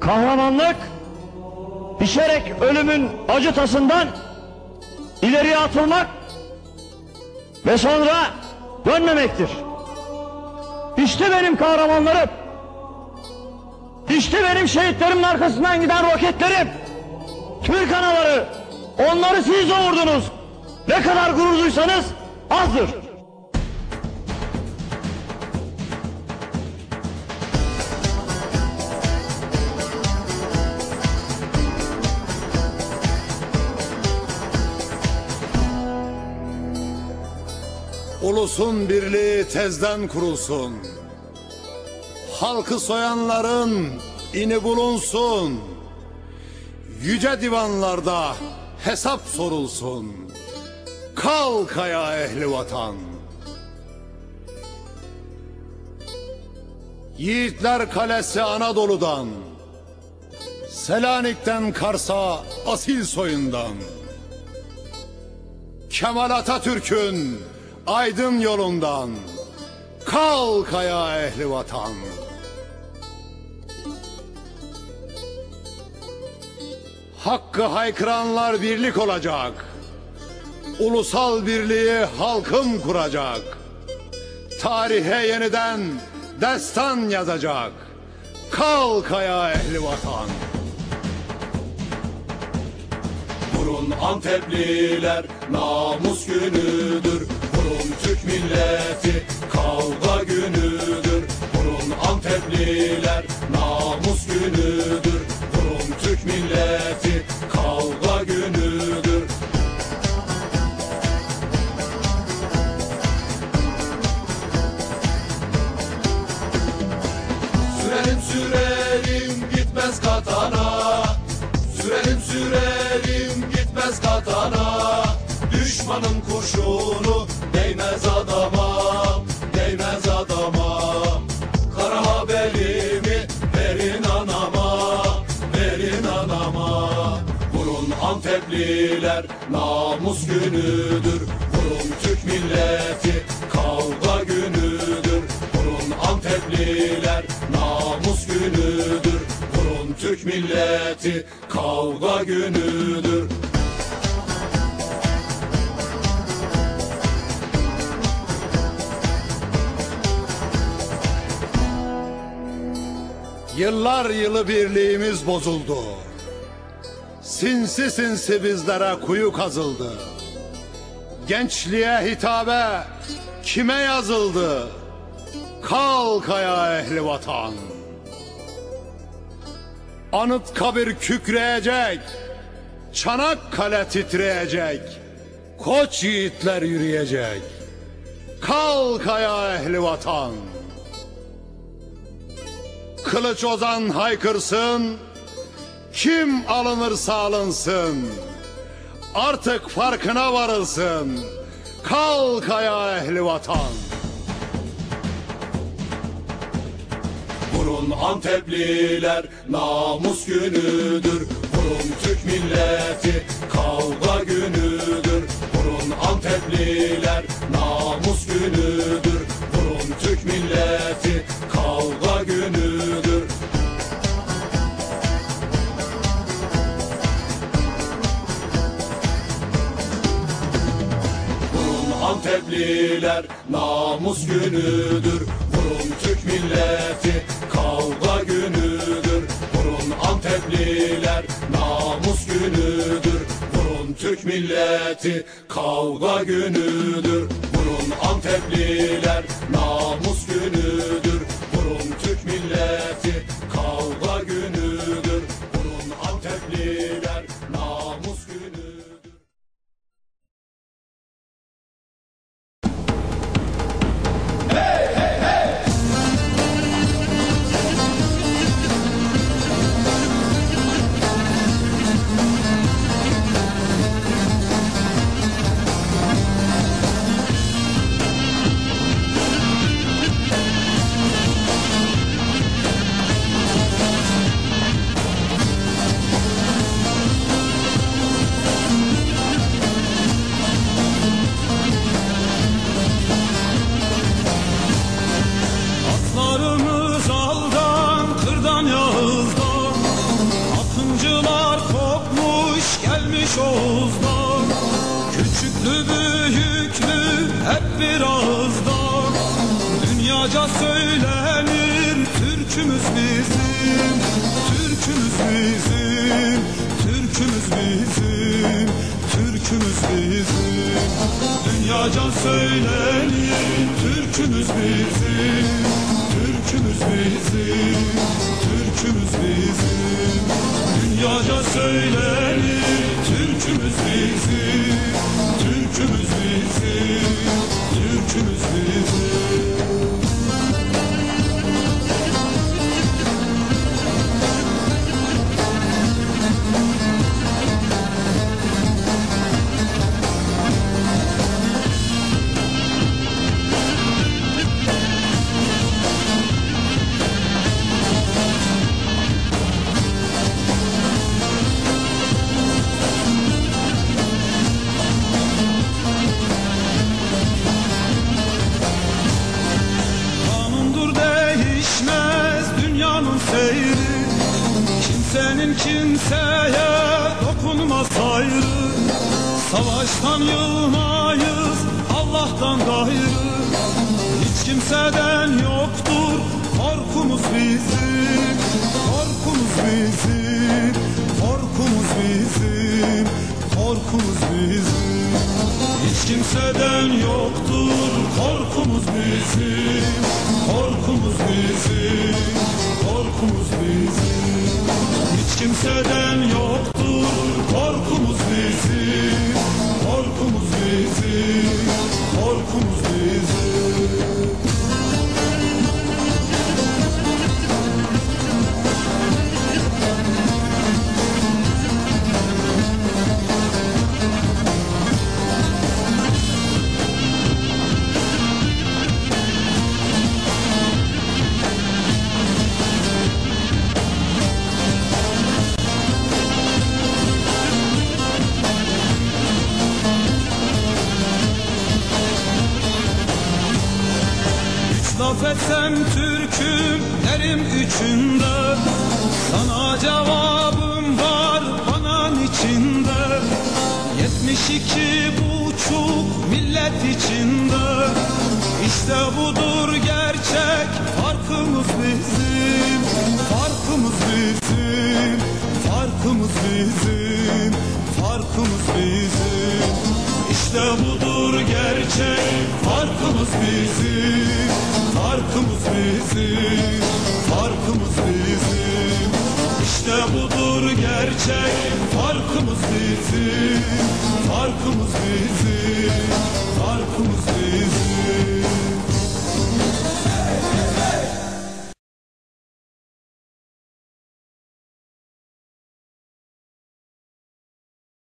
Kahramanlık pişerek ölümün acı tasından ileriye atılmak ve sonra dönmemektir. İşte benim kahramanlarım. İşte benim şehitlerimin arkasından giden roketlerim. Türk anaları. Onları siz doğurdunuz. Ne kadar gurur duysanız azdır. Ulusun birliği tezden kurulsun. Halkı soyanların ini bulunsun. Yüce divanlarda hesap sorulsun. Kalkaya ehli vatan. Yiğitler Kalesi Anadolu'dan. Selanik'ten Kars'a asil soyundan. Kemal Atatürk'ün aydın yolundan kalkaya ehli vatan. Hakkı haykıranlar birlik olacak. Ulusal birliği halkım kuracak. Tarihe yeniden destan yazacak. Kalkaya ehli vatan. Vurun Antepliler namus günüdür Vurun Türk milleti kavga günüdür. Vurun Antepliler namus günüdür. Vurun Türk milleti kavga günüdür. Sürelim sürelim gitmez katana. Sürelim sürelim gitmez katana. Düşmanın kurşunu Antepliler namus günüdür. Vurun Türk milleti kavga günüdür. Vurun Antepliler namus günüdür. Vurun Türk milleti kavga günüdür. Yıllar yılı birliğimiz bozuldu. Sinsi sinsi bizlere kuyu kazıldı. Gençliğe hitabe kime yazıldı? Kalkaya ehli vatan. Anıt kabir kükreyecek. Çanakkale titreyecek. Koç yiğitler yürüyecek. Kalkaya ehli vatan. Kılıç ozan haykırsın, kim alınırsa alınsın. Artık farkına varılsın, kalkaya ehli vatan. Vurun Antepliler namus günüdür Vurun Türk milleti kavga günüdür Vurun Antepliler namus günüdür Antepliler namus günüdür. Vurun Türk milleti kavga günüdür. Vurun Antepliler namus günüdür. Vurun Türk milleti kavga günüdür. Vurun Antepliler Oğuz'dan Küçüklü büyüklü hep bir ağızdan Dünyaca söylenir Türkümüz bizim Türkümüz bizim Türkümüz bizim Türkümüz bizim. Dünyaca söylenir Türkümüz bizim Türkümüz bizim Türkümüz bizim. Dünyaca söylenir Türkümüz bizim Türkümüz bizim Türkümüz bizim seyri Kimsenin kimseye dokunmaz hayrı Savaştan yılmayız Allah'tan gayrı Hiç kimseden yoktur korkumuz bizim Korkumuz bizim Korkumuz bizim Korkumuz bizim hiç kimseden yoktur korkumuz bizim Korkumuz bizim Korkumuz bizim. Hiç kimseden yoktur korkumuz bizim Korkumuz bizim Üç laf etsem Türk'üm derim üçünde Sana cevabım var bana içinde. Yetmiş iki buçuk millet içinde. İşte budur gerçek farkımız bizim. Farkımız bizim Farkımız bizim. Farkımız bizim. İşte budur şey farkımız bizim Farkımız bizim Farkımız bizim.